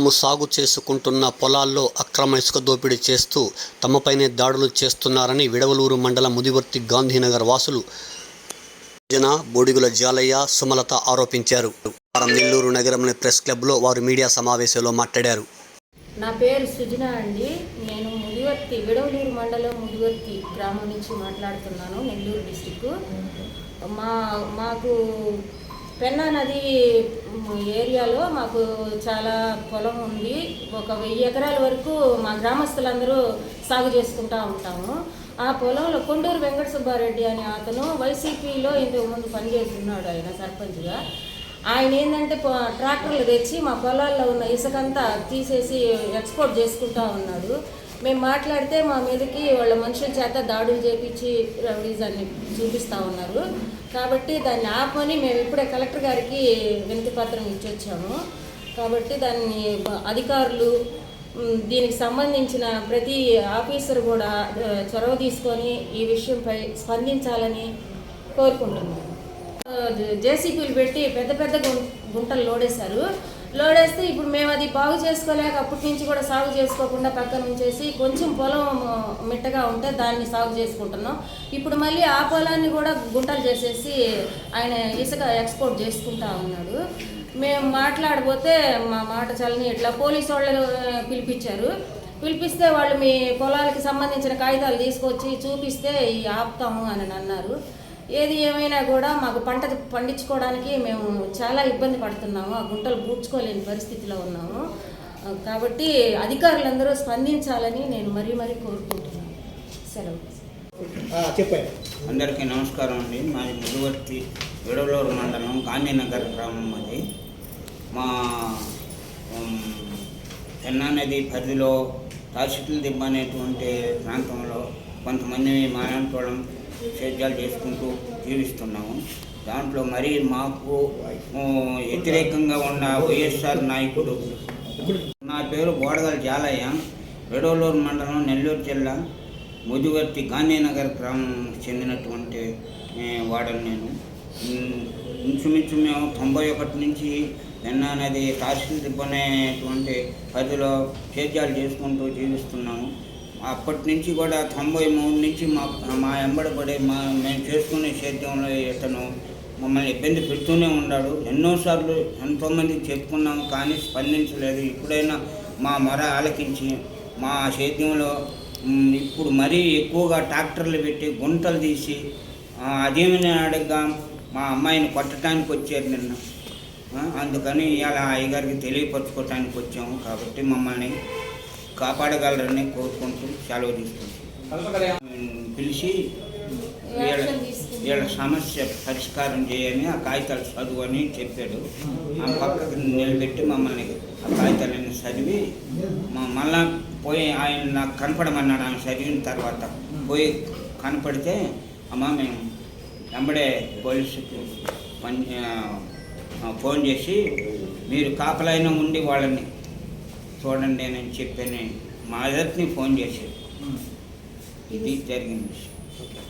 తాము సాగు చేసుకుంటున్న పొలాల్లో అక్రమ ఇసుక దోపిడీ చేస్తూ తమపైనే దాడులు చేస్తున్నారని విడవలూరు మండల ముదివర్తి గాంధీనగర్ వాసులు జన బొడిగుల జాలయ్య సుమలత ఆరోపించారు. వారం నెల్లూరు నగరంలోని ప్రెస్ క్లబ్లో వారు మీడియా సమావేశంలో మాట్లాడారు. నా పేరు సుజన అండి. నేను ముదివర్తి విడవలూరు మండలం ముదివర్తి గ్రామం నుంచి మాట్లాడుతున్నాను నెల్లూరు డిస్టిక్ మా మాకు పెన్నా నది ఏరియాలో మాకు చాలా పొలం ఉంది. ఒక వెయ్యి ఎకరాల వరకు మా గ్రామస్తులందరూ సాగు చేసుకుంటూ ఉంటాము. ఆ పొలంలో కొండూరు వెంకట సుబ్బారెడ్డి అనే అతను వైసీపీలో ఇంతకు ముందు పనిచేస్తున్నాడు ఆయన సర్పంచ్గా. ఆయన ఏంటంటే ట్రాక్టర్లు తెచ్చి మా పొలాల్లో ఉన్న ఇసుకంతా తీసేసి ఎక్స్పోర్ట్ చేసుకుంటా ఉన్నాడు. మేము మాట్లాడితే మా మీదకి వాళ్ళ మనుషుల చేత దాడులు చేపించి రౌడీజాన్ని చూపిస్తూ ఉన్నారు. కాబట్టి దాన్ని ఆపని మేము ఇప్పుడే కలెక్టర్ గారికి వినతి పత్రం ఇచ్చొచ్చాము. కాబట్టి దాన్ని అధికారులు దీనికి సంబంధించిన ప్రతి ఆఫీసర్ కూడా చొరవ తీసుకొని ఈ విషయంపై స్పందించాలని కోరుకుంటున్నాను జేసీపీలు పెట్టి పెద్ద పెద్ద గుం- గుంటలు లోడేశారు. లోడేస్తే ఇప్పుడు మేము అది బాగు చేసుకోలేక అప్పటి నుంచి కూడా సాగు చేసుకోకుండా పక్కన ఉంచేసి కొంచెం పొలం మిట్టగా ఉంటే దాన్ని సాగు చేసుకుంటున్నాం. ఇప్పుడు మళ్ళీ ఆ పొలాన్ని కూడా గుంటలు చేసేసి ఆయన ఇసుక ఎక్స్పోర్ట్ చేసుకుంటా ఉన్నాడు. మేము మాట్లాడబోతే మా మాట చల్లని ఇట్లా పోలీసు వాళ్ళు పిలిపించారు. పిలిపిస్తే వాళ్ళు మీ పొలాలకి సంబంధించిన కాగితాలు తీసుకొచ్చి చూపిస్తే ఈ ఆపుతాము అని అన్నారు. ఏది ఏమైనా కూడా మాకు పంట పండించుకోవడానికి మేము చాలా ఇబ్బంది పడుతున్నాము. ఆ గుంటలు పూడ్చుకోలేని పరిస్థితిలో ఉన్నాము. కాబట్టి అధికారులందరూ స్పందించాలని నేను మరీ మరీ కోరుకుంటున్నాను. సెలవు. చెప్పండి. అందరికీ నమస్కారం అండి. మాది ముదువర్తి విడవలూరు మండలం గాంధీనగర్ గ్రామం అది. మా పెన్నా నది పరిధిలో తాసిట్ల దిబ్బ అనేటువంటి ప్రాంతంలో కొంతమంది మానంటోళం సేద్యాలు చేసుకుంటూ జీవిస్తున్నాము. దాంట్లో మరి మాకు వ్యతిరేకంగా ఉన్న వైఎస్ఆర్ నాయకుడు. నా పేరు బోడగల జాలయ్య. విడవలూరు మండలం నెల్లూరు జిల్లా ముదివర్తి గాంధీనగర్ గ్రామం చెందినటువంటి వాడని నేను. ఇంచుమించు మేము తొంభై ఒకటి నుంచి నిన్న నది తహసీల్ దిబ్బనేటువంటి పరిధిలో సేద్యాలు చేసుకుంటూ జీవిస్తున్నాము. అప్పటి నుంచి కూడా తొంభై మూడు నుంచి మా మా ఎంబడబడి మా మేము చేసుకునే సేద్యంలో ఇతను మమ్మల్ని ఇబ్బంది పెడుతూనే ఉన్నాడు. ఎన్నోసార్లు ఎంతోమంది చెప్పుకున్నాము కానీ స్పందించలేదు. ఇప్పుడైనా మా మొర ఆలకించి మా సేద్యంలో ఇప్పుడు మరీ ఎక్కువగా ట్రాక్టర్లు పెట్టి గుంటలు తీసి అదేమని అడగ్గా మా అమ్మాయిని కొట్టడానికి వచ్చారు నిన్న. అందుకని ఇవాళ అయ్యగారికి తెలియపరచుకోవటానికి వచ్చాము కాబట్టి మమ్మల్ని కాపాడగలరని కోరుకుంటూ సెలవు తీసుకుంటాం పిలిచి వీళ్ళ. వీళ్ళ సమస్య పరిష్కారం చేయని ఆ కాగితాలు చదువు అని చెప్పాడు. ఆ పక్కకు నిలబెట్టి మమ్మల్ని ఆ కాగితాలన్నీ చదివి మ- మళ్ళా పోయి ఆయన నాకు కనపడమన్నాడు. ఆమె చదివిన తర్వాత పోయి కనపడితే అమ్మ మేము వెంబడే పోలీసుకు ఫోన్ చేసి మీరు కాపలైనా ఉండి వాళ్ళని చూడండి అని చెప్పని. మా ఎదుటిని ఫోన్ చేశారు. ఇది జరిగిన విషయం.